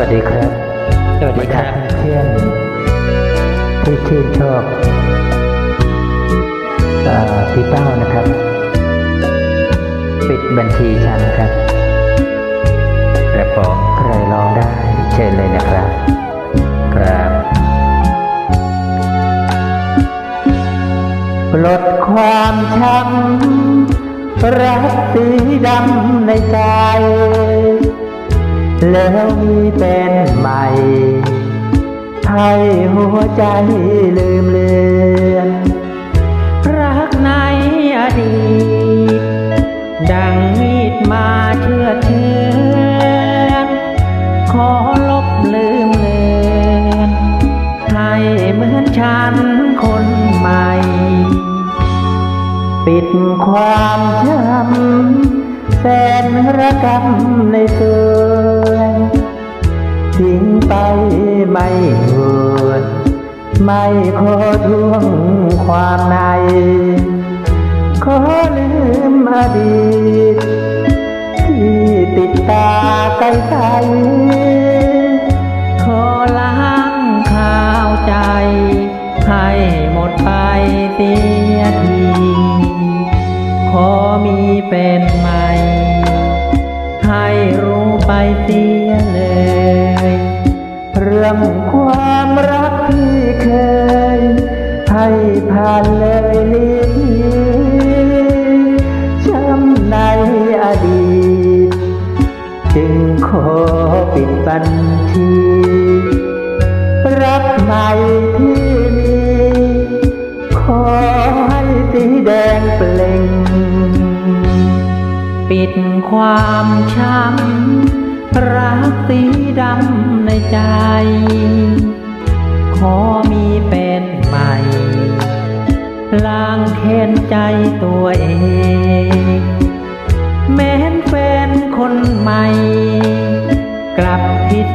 วัสดีครับ สวัสดีครับเพื่อนที่ชื่นชอบเอ่อพี่เป้านะครับ ปิดบัญชีฉันครับครับผมใครลองได้เชิญเลยนะครับ ครับปลดความช้ำรักสีดำในใจ แล้วมีเป็นใหม่ ให้หัวใจลืมเลือนรักในอดีต ดังมีดมาเชื่อดเชือนขอลบลืมเลือนให้เหมือนฉันคนใหม่ ปิดความช้ำ แสนระกำในส่วนทิ้งไปไม่หวนไม่ขอทวงความใน ขอลืมอดีต ที่ติดตาไกลไยเลยเรื่องความรักที่เคย ให้ผ่านเลยลีกหนีช้ำในอดีต จึงขอปิดบัญชีรักใหม่ที่มี ขอให้สีแดงเปล่งปิดความช้ำ รักสีดำในใจ ขอมีเป็นใหม่ล้างแค้นใจตัวเอง แม้นแฟนคนใหม่ กลับผิด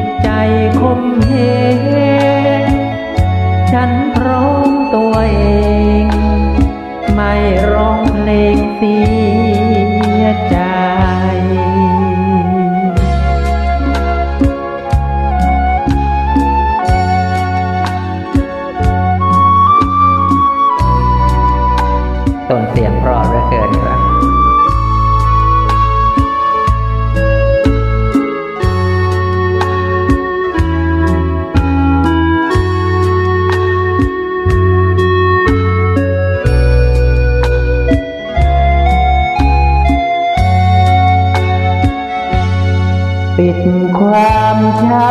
ปิดความช้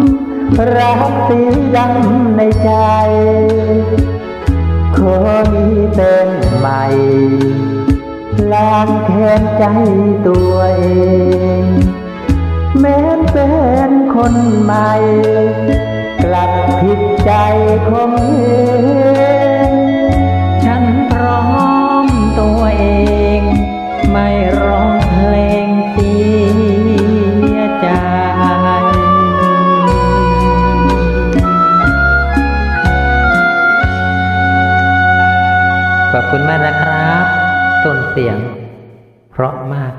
ำรักสีดำในใจ ขอมีเป็นใหม่ล้างแค้นใจตัวเอง แม้เป็นคนใหม่ กลับผิดใจคงเอ ขอบคุณมากนะครับต้นเสียง เพราะมาก